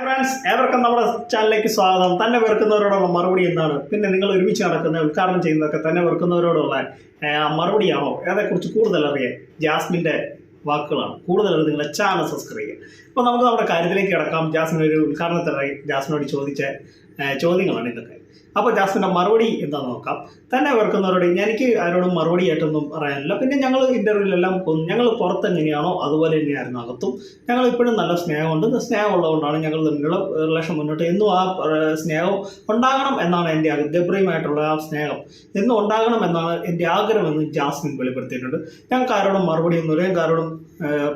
Friends ഏവർക്കും നമ്മുടെ ചാനലിലേക്ക് സ്വാഗതം. തന്നെ വെറുക്കുന്നവരോടുള്ള മറുപടി എന്താണ്? പിന്നെ നിങ്ങൾ ഒരുമിച്ച് നടക്കുന്ന ഉദ്ഘാടനം ചെയ്യുന്നതൊക്കെ തന്നെ വെറുക്കുന്നവരോടുള്ള മറുപടിയാണോ? അതേക്കുറിച്ച് കൂടുതൽ അറിയാൻ ജാസ്മിന്റെ വാക്കുകളാണ്. കൂടുതൽ നിങ്ങളെ ചാനൽ സബ്സ്ക്രൈബ് ചെയ്യുക. അപ്പോൾ നമുക്ക് നമ്മുടെ കാര്യത്തിലേക്ക് കിടക്കാം. ജാസ്മിൻ ഒരു ഉദ്ഘാടനത്തിനായി ജാസ്മിനോട് ചോദിച്ച. ചോദ്യങ്ങളാണ് ഇതൊക്കെ. അപ്പോൾ ജാസിന്റെ മറുപടി എന്താണെന്ന് നോക്കാം. തന്നെ വെറുക്കുന്നവരോട് എനിക്ക് ആരോടും മറുപടി ആയിട്ടൊന്നും പറയാനില്ല. പിന്നെ ഞങ്ങൾ ഇന്റർവ്യൂവിലെല്ലാം ഞങ്ങൾ പുറത്ത് എങ്ങനെയാണോ അതുപോലെ തന്നെയായിരുന്നു അകത്തും. ഞങ്ങൾ ഇപ്പോഴും നല്ല സ്നേഹമുണ്ട്. സ്നേഹം ഉള്ളതുകൊണ്ടാണ് ഞങ്ങൾ തമ്മിലുള്ള റിലേഷൻ മുന്നോട്ട്. എന്നും ആ സ്നേഹം ഉണ്ടാകണം എന്നാണ് എന്റെ ഗബ്രിയുമായിട്ടുള്ള ആ സ്നേഹം എന്നും ഉണ്ടാകണം എന്നാണ് എന്റെ ആഗ്രഹമെന്ന് ജാസ്മിൻ വെളിപ്പെടുത്തിയിട്ടുണ്ട്. ഞങ്ങൾക്ക് ആരോടും മറുപടി ഒന്നുമില്ല ഞങ്ങൾക്ക് ആരോടും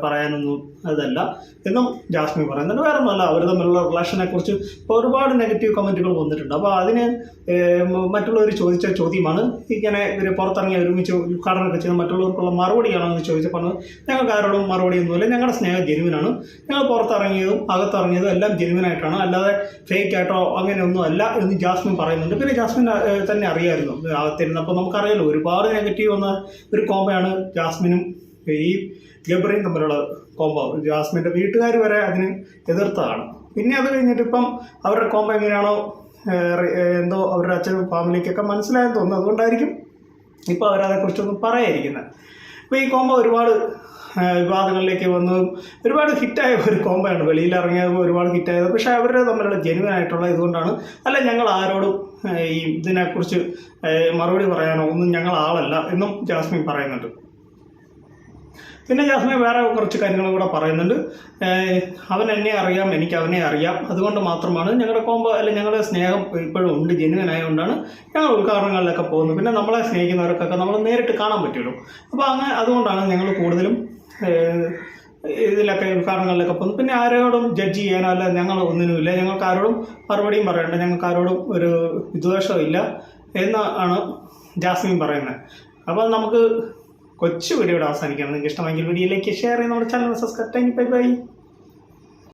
പറയാനൊന്നും അതല്ല എന്നും ജാസ്മിൻ പറയുന്നുണ്ട്. വേറെ ഒന്നുമല്ല. അവർ തമ്മിലുള്ള റിലേഷനെ കുറിച്ച് ഒരുപാട് നെഗറ്റീവ് കമന്റുകൾ വന്നിട്ടുണ്ട്. അപ്പോൾ അതിന് മറ്റുള്ളവർ ചോദിച്ച ചോദ്യമാണ്. ഇങ്ങനെ ഇവർ പുറത്തിറങ്ങി ഒരുമിച്ച് ഉദ്ഘാടനമൊക്കെ ചെയ്യുന്ന മറ്റുള്ളവർക്കുള്ള മറുപടിയാണോ എന്ന് ചോദിച്ചപ്പോൾ ഞങ്ങൾക്ക് ആരോടും മറുപടി ഒന്നുമില്ല ഞങ്ങളുടെ സ്നേഹം ജെനുവിനാണ്. ഞങ്ങൾ പുറത്തിറങ്ങിയതും അകത്തിറങ്ങിയതും എല്ലാം ജെനുവിനായിട്ടാണ്. അല്ലാതെ ഫേക്ക് ആയിട്ടോ അങ്ങനെയൊന്നും അല്ല എന്ന് ജാസ്മിൻ പറയുന്നുണ്ട്. പിന്നെ ജാസ്മിൻ തന്നെ അറിയായിരുന്നു അകത്തിരുന്നപ്പോൾ നമുക്കറിയാലോ ഒരുപാട് നെഗറ്റീവ് വന്ന ഒരു കോമയാണ് ജാസ്മിനും ഈ ഗബ്രിയും തമ്മിലുള്ള കോമ്പോ ജാസ്മിന്റെ വീട്ടുകാർ വരെ അതിന് എതിർത്തതാണ്. പിന്നെ അത് കഴിഞ്ഞിട്ട് ഇപ്പം അവരുടെ കോമ്പോ എങ്ങനെയാണോ എന്തോ അവരുടെ അച്ഛനും ഫാമിലിക്കൊക്കെ മനസ്സിലായെന്ന് തോന്നുന്നു. അതുകൊണ്ടായിരിക്കും ഇപ്പോൾ അവരതേക്കുറിച്ചൊന്നും പറയാതിരിക്കുന്നത്. അപ്പോൾ ഈ കോമ്പോ ഒരുപാട് വിവാദങ്ങളിലേക്ക് വന്നു ഒരുപാട് ഹിറ്റായ ഒരു കോമ്പയാണ് വെളിയിൽ ഇറങ്ങിയത് ഒരുപാട് ഹിറ്റായത്. പക്ഷേ അവരുടെ തമ്മിലുള്ള ജെനുവൻ ആയിട്ടുള്ള ഇതുകൊണ്ടാണ്. അല്ല ഞങ്ങൾ ആരോടും ഈ ഇതിനെക്കുറിച്ച് മറുപടി പറയാനോ ഒന്നും ഞങ്ങൾ ആളല്ല എന്നും ജാസ്മിൻ പറയുന്നുണ്ട്. പിന്നെ ജാസ്മിൻ വേറെ കുറച്ച് കാര്യങ്ങൾ കൂടെ പറയുന്നുണ്ട്. അവൻ എന്നെ അറിയാം എനിക്ക് അവനെ അറിയാം. അതുകൊണ്ട് മാത്രമാണ് ഞങ്ങളുടെ കോമ്പോ അല്ലെ ഞങ്ങളുടെ സ്നേഹം ഇപ്പോഴും ഉണ്ട് ജെനുവൻ ആയതുകൊണ്ടാണ് ഞങ്ങൾ ഉദ്ഘാടനങ്ങളിലൊക്കെ പോകുന്നത്. പിന്നെ നമ്മളെ സ്നേഹിക്കുന്നവർക്കൊക്കെ നമ്മൾ നേരിട്ട് കാണാൻ പറ്റുമല്ലോ. അപ്പോൾ അങ്ങനെ അതുകൊണ്ടാണ് ഞങ്ങൾ കൂടുതലും ഇതിലൊക്കെ ഉദ്ഘാടനങ്ങളിലൊക്കെ പോകുന്നത്. പിന്നെ ആരോടും ജഡ്ജ് ചെയ്യാനോ അല്ല ഞങ്ങൾ ഒന്നിനുമില്ല. ഞങ്ങൾക്ക് ആരോടും മറുപടിയും പറയണ്ട. ഞങ്ങൾക്ക് ആരോടും ഒരു വിദ്വേഷവും ഇല്ല എന്നാണ് ജാസ്മിൻ പറയുന്നത്. അപ്പോൾ നമുക്ക് കൊച്ചു വീഡിയോ ഇവിടെ നിങ്ങൾക്ക് ഇഷ്ടമെങ്കിൽ വീഡിയോയിലേക്ക് ഷെയർ ചെയ്യുന്ന നമ്മുടെ ചാനൽ സബ്സ്ക്രൈബ് ബൈ ബൈ